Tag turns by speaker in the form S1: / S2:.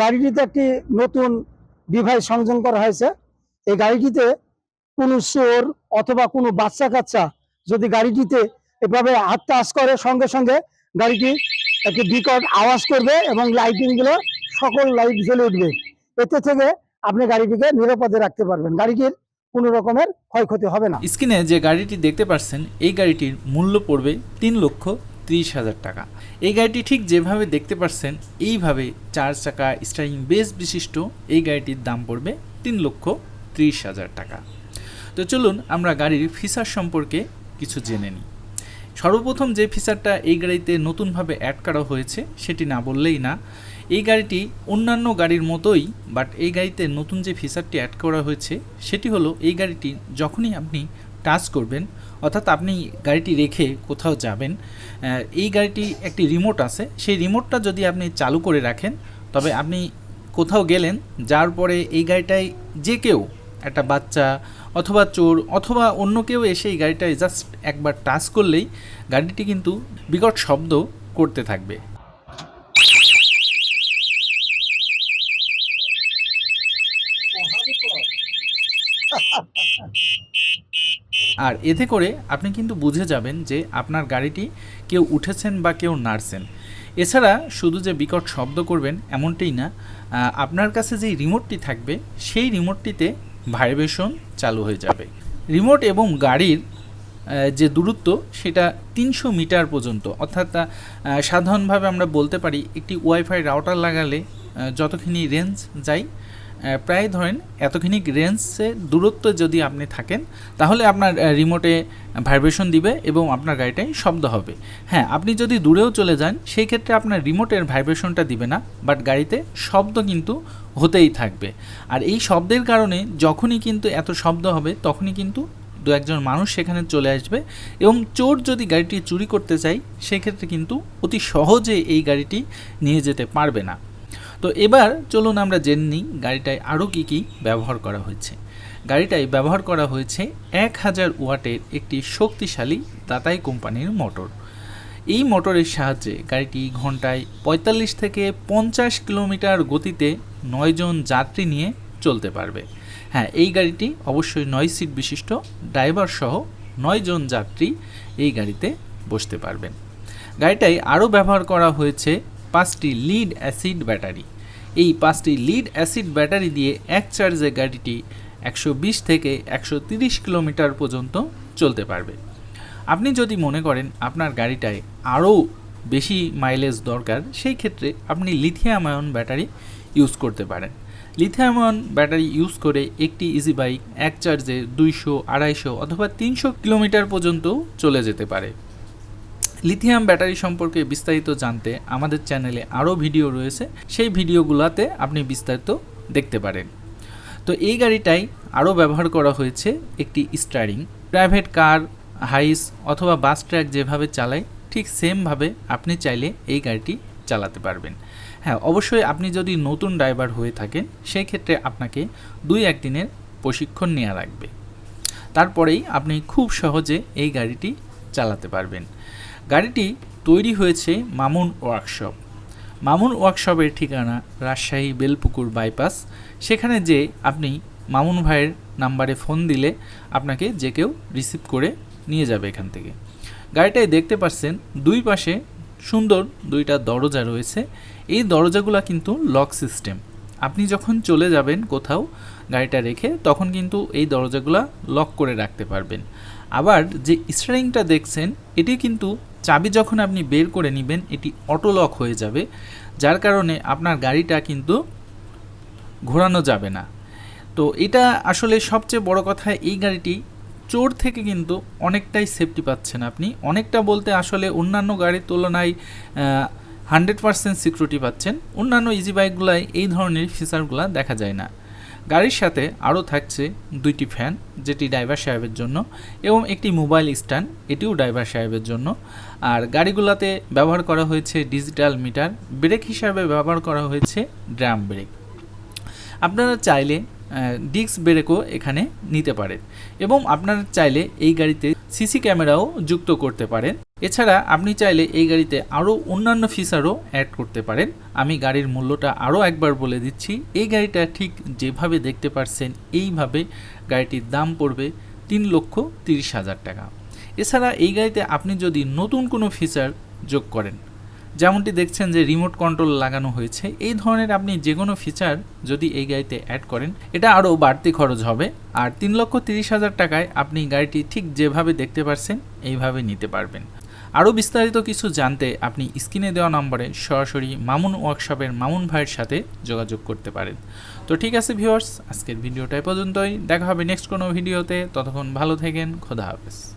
S1: গাড়িটিতে একটি নতুন ডিভাইস সংযোগ করা হয়েছে। এই গাড়িটিতে কোনো চোর অথবা কোনো বাচ্চা কাচ্চা যদি গাড়িটিতে এভাবে হাত টাচ করে, সঙ্গে সঙ্গে গাড়িটি একটি বিকট আওয়াজ করবে এবং লাইটিংগুলো সকল লাইট জ্বলে উঠবে। এতে থেকে আপনি গাড়িটিকে নিরাপদে রাখতে পারবেন। গাড়িটির কোনো রকমের ক্ষয়ক্ষতি হবে না।
S2: স্ক্রিনে যে গাড়িটি দেখতে পাচ্ছেন, এই গাড়িটির মূল্য পড়বে তিন লক্ষ তিরিশ হাজার টাকা। এই গাড়িটি ঠিক যেভাবে দেখতে পাচ্ছেন এইভাবে চার চাকা স্টারিং বেস বিশিষ্ট এই গাড়িটির দাম পড়বে তিন লক্ষ ত্রিশ হাজার টাকা। তো চলুন আমরা গাড়ির ফিচার সম্পর্কে কিছু জেনে নিই। সর্বপ্রথম যে ফিচারটা এই গাড়িতে নতুনভাবে অ্যাড করা হয়েছে, সেটি না বললেই না, এই গাড়িটি অন্যান্য গাড়ির মতোই বাট এই গাড়িতে নতুন যে ফিচারটি অ্যাড করা হয়েছে, সেটি হলো এই গাড়িটি যখনই আপনি টাচ করবেন অর্থাৎ আপনি গাড়িটি রেখে কোথাও যাবেন এই গাড়িটি একটি রিমোট আছে। সেই রিমোটটা যদি আপনি চালু করে রাখেন, তবে আপনি কোথাও গেলেন, যার পরে এই গাড়িটায় যে কেউ, একটা বাচ্চা অথবা চোর অথবা অন্য কেউ এসে এই গাড়িটায় জাস্ট একবার টাচ করলেই গাড়িটি কিন্তু বিকট শব্দ করতে থাকবে। আর এতে করে আপনি কিন্তু বুঝে যাবেন যে আপনার গাড়িটি কেউ উঠেছেন বা কেউ নাড়ছেন। এছাড়া শুধু যে বিকট শব্দ করবেন এমনটাই না আপনার কাছে যেই রিমোটটি থাকবে, সেই রিমোটটিতে ভাইব্রেশন চালু হয়ে যাবে। রিমোট এবং গাড়ির যে দূরত্ব, সেটা তিনশো মিটার পর্যন্ত। অর্থাৎ সাধারণভাবে আমরা বলতে পারি, একটি ওয়াইফাই রাউটার লাগালে যতখানি রেঞ্জ যায় প্রায় ধরেন এতখানি রেঞ্জে দূরত্ব যদি আপনি থাকেন, তাহলে আপনার রিমোটে ভাইব্রেশন দিবে এবং আপনার গাড়িটাই শব্দ হবে। হ্যাঁ আপনি যদি দূরেও চলে যান, সেই ক্ষেত্রে আপনার রিমোটের ভাইব্রেশনটা দিবে না বাট গাড়িতে শব্দ কিন্তু হতেই থাকবে। আর এই শব্দের কারণে যখনই কিন্তু এত শব্দ হবে, তখনই কিন্তু দু একজন মানুষ সেখানে চলে আসবে এবং চোর যদি গাড়িটি চুরি করতে চায়, সেক্ষেত্রে কিন্তু অতি সহজে এই গাড়িটি নিয়ে যেতে পারবে না। তো এবার চলুন আমরা জেনে নিই গাড়িটায় আরও কী কী ব্যবহার করা হয়েছে। গাড়িটায় ব্যবহার করা হয়েছে এক হাজার ওয়াটের একটি শক্তিশালী দাতাই কোম্পানির মোটর। এই মোটরের সাহায্যে গাড়িটি ঘন্টায় পঁয়তাল্লিশ থেকে পঞ্চাশ কিলোমিটার গতিতে নয়জন যাত্রী নিয়ে চলতে পারবে। হ্যাঁ এই গাড়িটি অবশ্যই নয় সিট বিশিষ্ট, ড্রাইভার সহ নয়জন যাত্রী এই গাড়িতে বসতে পারবেন। গাড়িটায় আরও ব্যবহার করা হয়েছে পাঁচটি লিড অ্যাসিড ব্যাটারি। এই পাঁচটি লিড অ্যাসিড ব্যাটারি দিয়ে এক চার্জে গাড়িটি একশো বিশ থেকে একশো কিলোমিটার পর্যন্ত চলতে পারবে। আপনি যদি মনে করেন আপনার গাড়িটায় আরও বেশি মাইলেজ দরকার, সেই ক্ষেত্রে আপনি লিথিয়াম আয়ন ব্যাটারি ইউজ করতে পারেন। লিথিয়াম আয়ন ব্যাটারি ইউজ করে একটি ইজি বাইক এক চার্জে দুইশো, আড়াইশো অথবা তিনশো কিলোমিটার পর্যন্ত চলে যেতে পারে। লিথিয়াম ব্যাটারি সম্পর্কে বিস্তারিত জানতে আমাদের চ্যানেলে আরও ভিডিও রয়েছে। সেই ভিডিওগুলোতে আপনি বিস্তারিত দেখতে পারেন। তো এই গাড়িটাই আরও ব্যবহার করা হয়েছে একটি স্টারিং প্রাইভেট কার হাইস অথবা বাস ট্র্যাক যেভাবে চালায়, ঠিক সেমভাবে আপনি চাইলে এই গাড়িটি চালাতে পারবেন। হ্যাঁ অবশ্যই আপনি যদি নতুন ড্রাইভার হয়ে থাকেন, সেই ক্ষেত্রে আপনাকে দুই একদিনের প্রশিক্ষণ নেওয়া লাগবে। তারপরেই আপনি খুব সহজে এই গাড়িটি চালাতে পারবেন। গাড়িটি তৈরি হয়েছে মামুন ওয়ার্কশপ। মামুন ওয়ার্কশপের ঠিকানা রাজশাহী বেলপুকুর বাইপাস। সেখানে যে আপনি মামুন ভাইয়ের নাম্বারে ফোন দিলে আপনাকে যে কেউ রিসিভ করে নিয়ে যাবে এখান থেকে। গাড়িটায় দেখতে পাচ্ছেন দুই পাশে সুন্দর দুইটা দরজা রয়েছে। এই দরজাগুলো কিন্তু লক সিস্টেম। আপনি যখন চলে যাবেন কোথাও গাড়িটা রেখে, তখন কিন্তু এই দরজাগুলো লক করে রাখতে পারবেন। আবার যে স্টারিংটা দেখছেন, এটি কিন্তু চাবি যখন আপনি বের করে নেবেন, এটি অটো লক হয়ে যাবে, যার কারণে আপনার গাড়িটা কিন্তু ঘোরানো যাবে না। তো এটা আসলে সবচেয়ে বড় কথা, এই গাড়িটি চোর থেকে কিন্তু অনেকটাই সেফটি পাচ্ছেন আপনি। অনেকটা বলতে আসলে অন্যান্য গাড়ির তুলনায় হান্ড্রেড পার্সেন্ট সিকিউরিটি পাচ্ছেন। অন্যান্য ইজি বাইকগুলোয় এই ধরনের ফিচারগুলো দেখা যায় না। গাড়ির সাথে আরও থাকছে দুইটি ফ্যান, যেটি ড্রাইভার সাহেবের জন্য, এবং একটি মোবাইল স্ট্যান্ড, এটিও ড্রাইভার সাহেবের জন্য। আর গাড়িগুলোতে ব্যবহার করা হয়েছে ডিজিটাল মিটার, ব্রেক হিসাবে ব্যবহার করা হয়েছে ড্রাম ব্রেক। আপনারা চাইলে ডিস্ক ব্রেকও এখানে নিতে পারেন। এবং আপনারা চাইলে এই গাড়িতে সিসি ক্যামেরাও যুক্ত করতে পারেন। এছাড়া আপনি চাইলে এই গাড়িতে আরও অন্যান্য ফিচারও অ্যাড করতে পারেন। আমি গাড়ির মূল্যটা আরও একবার বলে দিচ্ছি। এই গাড়িটা ঠিক যেভাবে দেখতে পারছেন, এইভাবে গাড়িটির দাম পড়বে তিন লক্ষ তিরিশ হাজার টাকা। এছাড়া এই গাড়িতে আপনি যদি নতুন কোনো ফিচার যোগ করেন, যেমনটি দেখছেন যে রিমোট কন্ট্রোল লাগানো হয়েছে, এই ধরনের আপনি যে কোনো ফিচার যদি এই গাড়িতে অ্যাড করেন, এটা আরও বাড়তি খরচ হবে। আর তিন লক্ষ তিরিশ হাজার টাকায় আপনি গাড়িটি ঠিক যেভাবে দেখতে পারছেন, এইভাবে নিতে পারবেন। আরও বিস্তারিত কিছু জানতে আপনি স্ক্রিনে দেওয়া নম্বরে সরাসরি মামুন ওয়ার্কশপের মামুন ভাইয়ের সাথে যোগাযোগ করতে পারেন। তো ঠিক আছে ভিউয়ার্স, আজকের ভিডিওটা পর্যন্তই। দেখা হবে নেক্সট কোনো ভিডিওতে। ততক্ষণ ভালো থাকেন। খোদা হাফেজ।